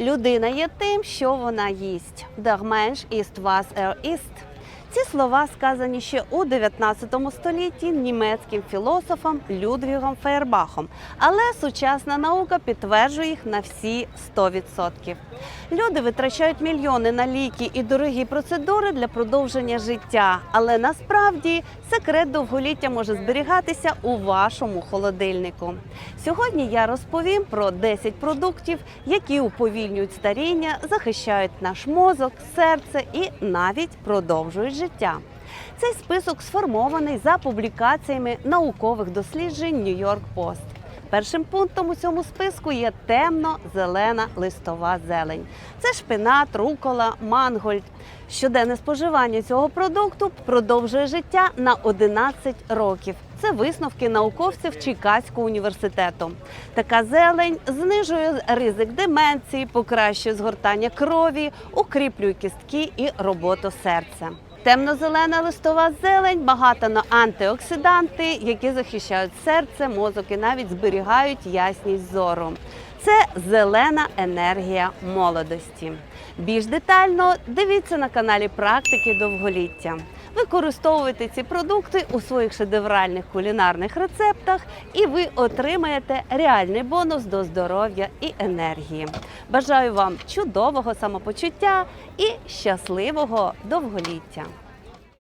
Людина є тим, що вона їсть. Der Mensch ist, was er isst. Ці слова сказані ще у 19 столітті німецьким філософом Людвігом Фейербахом, але сучасна наука підтверджує їх на всі 100%. Люди витрачають мільйони на ліки і дорогі процедури для продовження життя, але насправді секрет довголіття може зберігатися у вашому холодильнику. Сьогодні я розповім про 10 продуктів, які уповільнюють старіння, захищають наш мозок, серце і навіть продовжують життя. Цей список сформований за публікаціями наукових досліджень York Post. Першим пунктом у цьому списку є темно-зелена листова зелень. Це шпинат, рукола, мангольд. Щоденне споживання цього продукту продовжує життя на 11 років. Це висновки науковців Чикаського університету. Така зелень знижує ризик деменції, покращує згортання крові, укріплює кістки і роботу серця. Темно-зелена листова зелень багата на антиоксиданти, які захищають серце, мозок і навіть зберігають ясність зору. Це зелена енергія молодості. Більш детально дивіться на каналі Практики довголіття. Використовуйте ці продукти у своїх шедевральних кулінарних рецептах, і ви отримаєте реальний бонус до здоров'я і енергії. Бажаю вам чудового самопочуття і щасливого довголіття!